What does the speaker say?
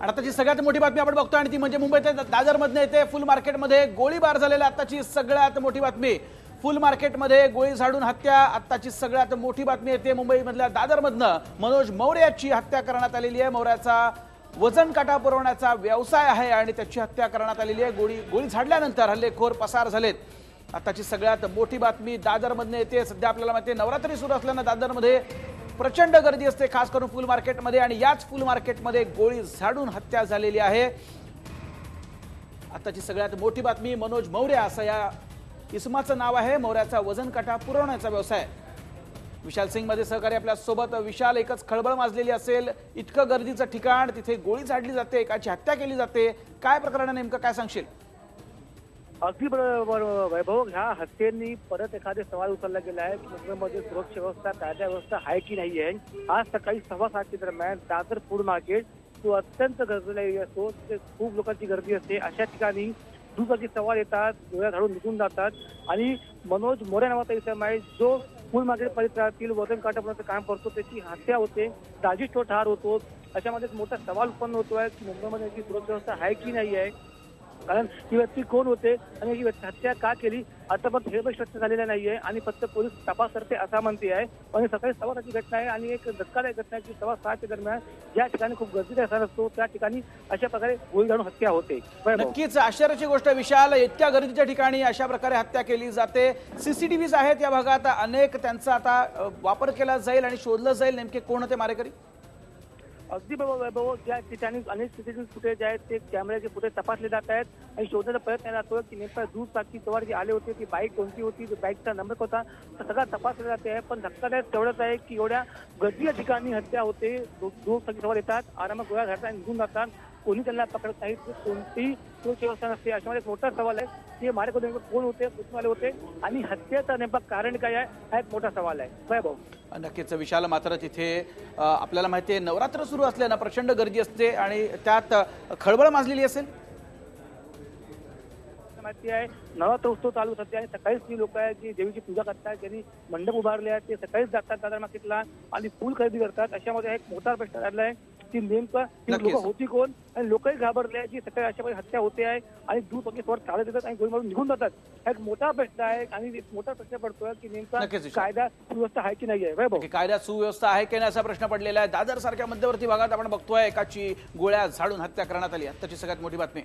आणि आताची सगळ्यात मोठी बातमी आपण बघतो आणि ती म्हणजे मुंबईत दादरमधनं येते. फुल मार्केटमध्ये गोळीबार झालेला आताची सगळ्यात मोठी बातमी. फुल मार्केटमध्ये गोळी झाडून हत्या आत्ताची सगळ्यात मोठी बातमी येते मुंबईमधल्या दादरमधनं. मनोज मौर्याची हत्या करण्यात आलेली आहे. मौर्याचा वजन काटा पुरवण्याचा व्यवसाय आहे आणि त्याची हत्या करण्यात आलेली आहे. गोळी गोळी झाडल्यानंतर हल्लेखोर पसार झालेत. आताची सगळ्यात मोठी बातमी दादरमधनं येते. सध्या आपल्याला माहिती नवरात्री सुरू असल्यानं दादरमध्ये प्रचंड गर्दी असते खास करून फुल मार्केटमध्ये आणि याच फुल मार्केटमध्ये गोळी झाडून हत्या झालेली आहे. आताची सगळ्यात मोठी बातमी मनोज मौर्य असं या इसमाचं नाव आहे. मौर्याचा वजन काटा पुरवण्याचा व्यवसाय. विशाल सिंगमध्ये सहकारी आपल्यासोबत. विशाल एकच खळबळ माजलेली असेल. इतकं गर्दीचं ठिकाण तिथे गोळी झाडली जाते एकाची हत्या केली जाते. काय प्रकरण नेमकं? काय सांगशील? अगदी बरोबर वैभव. ह्या हत्येंनी परत एखादे सवाल उचलला गेला आहे मुंबईमध्ये सुरक्षा व्यवस्था कायदा व्यवस्था आहे की नाही आहे? आज सकाळी सव्वा सातच्या दरम्यान दादर फूड मार्केट तो अत्यंत गरजेला एरिया असतो. तिथे खूप लोकांची गर्दी असते. अशा ठिकाणी दुचाकी सवाल येतात डोळ्या झाडून निघून जातात. आणि मनोज मोरे नावाचा इसम आहे. जो फुल मार्केट परिसरातील वजन काटपणाचं काम करतो. त्याची हत्या होते दाजी तो ठार होतो. अशामध्ये एक मोठा सवाल उत्पन्न होतो की मुंबईमध्ये याची सुरक्षा व्यवस्था आहे की नाही आहे? कारण ही व्यक्ती कोण होते आणि ही व्यक्ती हत्या का केली आतापर्यंत हे पण स्पष्ट झालेलं नाहीये आणि फक्त पोलीस तपास करते असा म्हणते आहे. पण सकाळी सव्वा सातची घटना आहे आणि एक धक्कादायक घटना आहे की सव्वा सहाच्या दरम्यान ज्या ठिकाणी खूप गर्दीचा असा असतो त्या ठिकाणी अशा प्रकारे गोळी झाडून हत्या होते. नक्कीच आश्चर्याची गोष्ट विशाल इतक्या गर्दीच्या ठिकाणी अशा प्रकारे हत्या केली जाते. सीसीटीव्हीज आहेत या भागात अनेक त्यांचा आता वापर केला जाईल आणि शोधलं जाईल नेमके कोण होते मारेकरी? अगदी बरोबर वैभव ज्या ठिकाणी अनेक सिटीजन फुटेज आहेत ते कॅमेऱ्याचे फुटेज तपासले जात आहेत आणि शोधण्याचा प्रयत्न जातो की नेमका दूध चाकी सवार जे आले होते ती बाईक कोणती होती बाईकचा नंबर होता तर सगळा तपासला जाते आहे. पण धक्कादायक तेवढंच आहे की एवढ्या गर्दीच्या ठिकाणी हत्या होते दूध चाकी सवार येतात आरामात गोळ्या घालतात आणि निघून जातात. कोणी त्यांना पकडत नाही कोणतीही सुरक्षा व्यवस्था नसते अशामध्ये एक मोठा सवाल आहे की मारेकरी नेमकं कोण होते कुठून आले होते आणि हत्येचं नेमकं कारण काय आहे हा एक मोठा सवाल आहे. वैभव नक्कीच. विशाल मात्र तिथे आपल्याला माहिती आहे नवरात्र सुरू असल्यानं प्रचंड गर्दी असते आणि त्यात खळबळ माजलेली असेल? माहिती आहे नवरात्र उत्सव चालू सध्या आणि सकाळीच जी लोक आहेत जी देवीची पूजा करतात ज्यांनी मंडप उभारले आहेत ते सकाळीच जातात दादर मार्केटला आणि फुल खरेदी करतात. अशामध्ये एक मोठा प्रश्न झाला आहे. की नेमकं ती. लोक होती कोण? आणि लोकही घाबरले की सकाळी अशा प्रकारे हत्या होते आहे आणि दूध पक्षी स्वतः चालत येतात आणि गोळी मारून निघून जातात. हा एक मोठा प्रश्न आहे आणि एक मोठा प्रश्न पडतोय की नेमका. कायदा सुव्यवस्था आहे की नाही आहे वैभव? की कायद्यात सुव्यवस्था आहे की नाही असा प्रश्न पडलेला आहे. दादर सारख्या मध्यवर्ती भागात आपण बघतोय एकाची गोळ्या झाडून हत्या करण्यात आली आत्ताची सगळ्यात मोठी बातमी.